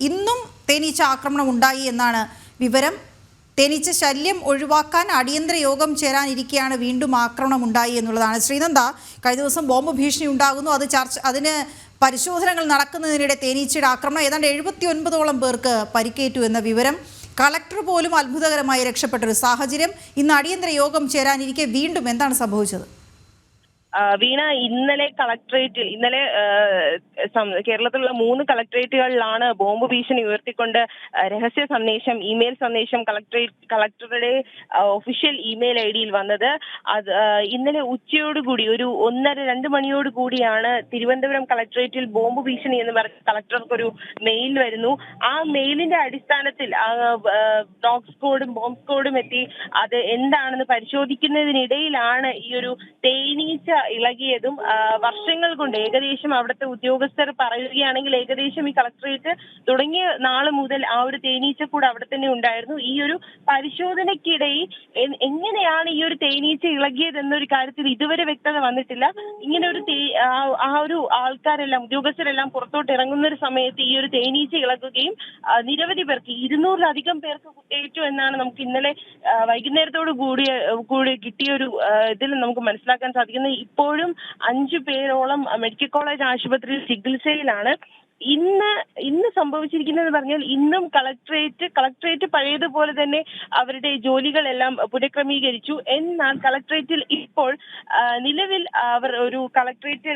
ഇന്നും തേനീച്ച ആക്രമണം ഉണ്ടായി എന്നാണ് വിവരം. തേനീച്ച ശല്യം ഒഴിവാക്കാൻ അടിയന്തര യോഗം ചേരാനിരിക്കെയാണ് വീണ്ടും ആക്രമണം ഉണ്ടായി എന്നുള്ളതാണ്. ശ്രീനന്ദ കഴിഞ്ഞ ദിവസം ബോംബ് ഭീഷണി ഉണ്ടാകുന്നു. അത് ചർച്ച അതിന് പരിശോധനകൾ നടക്കുന്നതിനിടെ തേനീച്ചയുടെ ആക്രമണം ഏതാണ്ട് എഴുപത്തി ഒൻപതോളം പേർക്ക് പരിക്കേറ്റു എന്ന വിവരം. കളക്ടർ പോലും അത്ഭുതകരമായി രക്ഷപ്പെട്ടൊരു സാഹചര്യം. ഇന്ന് അടിയന്തര യോഗം ചേരാനിരിക്കെ വീണ്ടും എന്താണ് സംഭവിച്ചത്? വീണ ഇന്നലെ കളക്ടറേറ്റിൽ ഇന്നലെ കേരളത്തിലുള്ള മൂന്ന് കളക്ടറേറ്റുകളിലാണ് ബോംബ് ഭീഷണി ഉയർത്തിക്കൊണ്ട് രഹസ്യ സന്ദേശം ഇമെയിൽ സന്ദേശം കളക്ടറേറ്റ് കളക്ടറുടെ ഒഫീഷ്യൽ ഇമെയിൽ ഐ ഡിയിൽ വന്നത്. അത് ഇന്നലെ ഉച്ചയോടുകൂടി ഒരു ഒന്നര രണ്ട് മണിയോട് കൂടിയാണ് തിരുവനന്തപുരം കളക്ടറേറ്റിൽ ബോംബ് ഭീഷണി എന്ന് പറഞ്ഞ് കളക്ടർക്കൊരു മെയിൽ വരുന്നു. ആ മെയിലിന്റെ അടിസ്ഥാനത്തിൽ ഡോഗ് കോഡും ബോംബ് സ്കോഡും എത്തി. അത് എന്താണെന്ന് പരിശോധിക്കുന്നതിനിടയിലാണ് ഈ ഒരു തേനീച്ച ഇളകിയതും വർഷങ്ങൾ കൊണ്ട് ഏകദേശം അവിടുത്തെ ഉദ്യോഗസ്ഥർ പറയുകയാണെങ്കിൽ ഏകദേശം ഈ കളക്ടറേറ്റ് തുടങ്ങിയ നാളെ മുതൽ ആ ഒരു തേനീച്ച കൂടെ അവിടെ തന്നെ ഉണ്ടായിരുന്നു. ഈ ഒരു പരിശോധനയ്ക്കിടയിൽ എങ്ങനെയാണ് ഈ ഒരു തേനീച്ച ഇളകിയത് എന്നൊരു കാര്യത്തിൽ ഇതുവരെ വ്യക്തത വന്നിട്ടില്ല. ഇങ്ങനെ ഒരു ആ- ഒരു ആൾക്കാരെല്ലാം ഉദ്യോഗസ്ഥരെല്ലാം പുറത്തോട്ട് ഇറങ്ങുന്ന ഒരു സമയത്ത് ഈ ഒരു തേനീച്ച ഇളകുകയും നിരവധി പേർക്ക് ഇരുന്നൂറിലധികം പേർക്ക് കുത്തേറ്റു എന്നാണ് നമുക്ക് ഇന്നലെ വൈകുന്നേരത്തോട് കൂടിയ കൂടി കിട്ടിയ ഒരു ഇതിൽ നമുക്ക് മനസ്സിലാക്കാൻ സാധിക്കുന്നത്. ഇപ്പോഴും അഞ്ചു പേരോളം മെഡിക്കൽ കോളേജ് ആശുപത്രിയിൽ ചികിത്സയിലാണ്. ഇന്ന് ഇന്ന് സംഭവിച്ചിരിക്കുന്നത് പറഞ്ഞാൽ ഇന്നും കളക്ടറേറ്റ് കളക്ടറേറ്റ് പഴയതുപോലെ തന്നെ അവരുടെ ജോലികളെല്ലാം പുനഃക്രമീകരിച്ചു. എന്നാൽ കളക്ടറേറ്റിൽ ഇപ്പോൾ നിലവിൽ അവർ ഒരു കളക്ടറേറ്റ്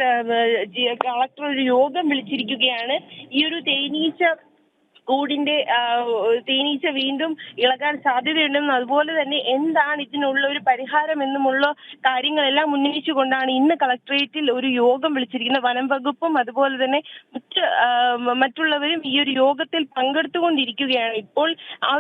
കളക്ടർ ഒരു യോഗം വിളിച്ചിരിക്കുകയാണ്. ഈ ഒരു തേനീച്ച കൂടിന്റെ തേനീച്ച വീണ്ടും ഇളകാൻ സാധ്യതയുണ്ടെന്നും അതുപോലെ തന്നെ എന്താണ് ഇതിനുള്ള ഒരു പരിഹാരം എന്നുമുള്ള കാര്യങ്ങളെല്ലാം ഉന്നയിച്ചുകൊണ്ടാണ് ഇന്ന് കളക്ടറേറ്റിൽ ഒരു യോഗം വിളിച്ചിരിക്കുന്നത്. വനം വകുപ്പും അതുപോലെ തന്നെ മറ്റ് മറ്റുള്ളവരും ഈ ഒരു യോഗത്തിൽ പങ്കെടുത്തുകൊണ്ടിരിക്കുകയാണ്. ഇപ്പോൾ ആ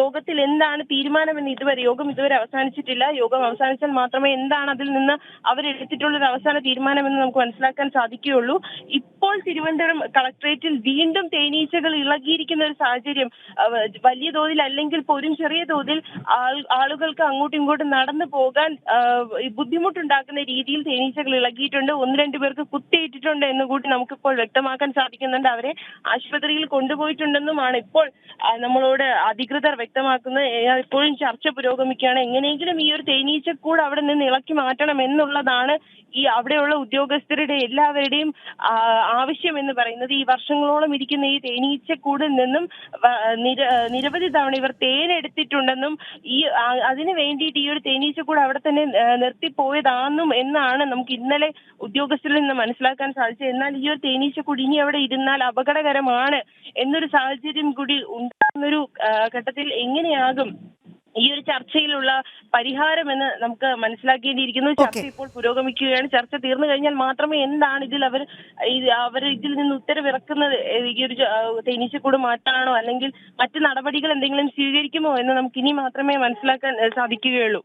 യോഗത്തിൽ എന്താണ് തീരുമാനമെന്ന് ഇതുവരെ യോഗം ഇതുവരെ അവസാനിച്ചിട്ടില്ല. യോഗം അവസാനിച്ചാൽ മാത്രമേ എന്താണ് അതിൽ നിന്ന് അവരെടുത്തിട്ടുള്ള ഒരു അവസാന തീരുമാനമെന്ന് നമുക്ക് മനസ്സിലാക്കാൻ സാധിക്കുകയുള്ളൂ. ഇപ്പോൾ തിരുവനന്തപുരം കളക്ട്രേറ്റിൽ വീണ്ടും തേനീച്ചകൾ ഇളകിയിരിക്കുന്ന ഒരു സാഹചര്യം വലിയ തോതിൽ അല്ലെങ്കിൽ പോലും ചെറിയ തോതിൽ ആളുകൾക്ക് അങ്ങോട്ടും ഇങ്ങോട്ടും നടന്നു പോകാൻ ബുദ്ധിമുട്ടുണ്ടാക്കുന്ന രീതിയിൽ തേനീച്ചകൾ ഇളകിയിട്ടുണ്ട്. ഒന്ന് രണ്ടു പേർക്ക് കുത്തിയിട്ടിട്ടുണ്ട് എന്ന് കൂടി നമുക്കിപ്പോൾ വ്യക്തമാക്കാൻ സാധിക്കുന്നുണ്ട്. അവരെ ആശുപത്രിയിൽ കൊണ്ടുപോയിട്ടുണ്ടെന്നുമാണ് ഇപ്പോൾ നമ്മളോട് അധികൃതർ വ്യക്തമാക്കുന്നത്. ഇപ്പോഴും ചർച്ച പുരോഗമിക്കുകയാണ്. എങ്ങനെയെങ്കിലും ഈ ഒരു തേനീച്ചക്കൂട് അവിടെ നിന്ന് ഇളക്കി മാറ്റണം എന്നുള്ളതാണ് ഈ അവിടെയുള്ള ഉദ്യോഗസ്ഥരുടെ എല്ലാവരുടെയും ആവശ്യം എന്ന് പറയുന്നത് ഈ വർഷങ്ങളോളം ഇരിക്കുന്ന ഈ തേനീച്ചക്കൂടിൽ നിന്നും നിരവധി തവണ ഇവർ തേനെടുത്തിട്ടുണ്ടെന്നും ഈ അതിനു വേണ്ടിയിട്ട് ഈ ഒരു തേനീച്ചക്കൂട് അവിടെ തന്നെ നിർത്തിപ്പോയതാണെന്നും എന്നാണ് നമുക്ക് ഇന്നലെ ഉദ്യോഗസ്ഥരിൽ നിന്ന് മനസ്സിലാക്കാൻ സാധിച്ചത്. എന്നാൽ ഈ ഒരു തേനീച്ചക്കൂട് ഇനി അവിടെ ഇരുന്നാൽ അപകടകരമാണ് എന്നൊരു സാഹചര്യം കൂടി ഉണ്ടാകുന്നൊരു ഘട്ടത്തിൽ എങ്ങനെയാകും? ഈ ഒരു ചർച്ചയിലുള്ള പരിഹാരമെന്ന് നമുക്ക് മനസ്സിലാക്കേണ്ടിയിരിക്കുന്നു. ചർച്ച. ഇപ്പോൾ പുരോഗമിക്കുകയാണ്. ചർച്ച തീർന്നു കഴിഞ്ഞാൽ മാത്രമേ എന്താണ് ഇതിൽ അവർ അവർ ഇതിൽ നിന്ന് ഉത്തരവിറക്കുന്നത്? ഈ ഒരു തേനീച്ചക്കൂട് മാറ്റാണോ? അല്ലെങ്കിൽ മറ്റു നടപടികൾ എന്തെങ്കിലും സ്വീകരിക്കുമോ എന്ന് നമുക്ക് ഇനി മാത്രമേ മനസ്സിലാക്കാൻ സാധിക്കുകയുള്ളൂ.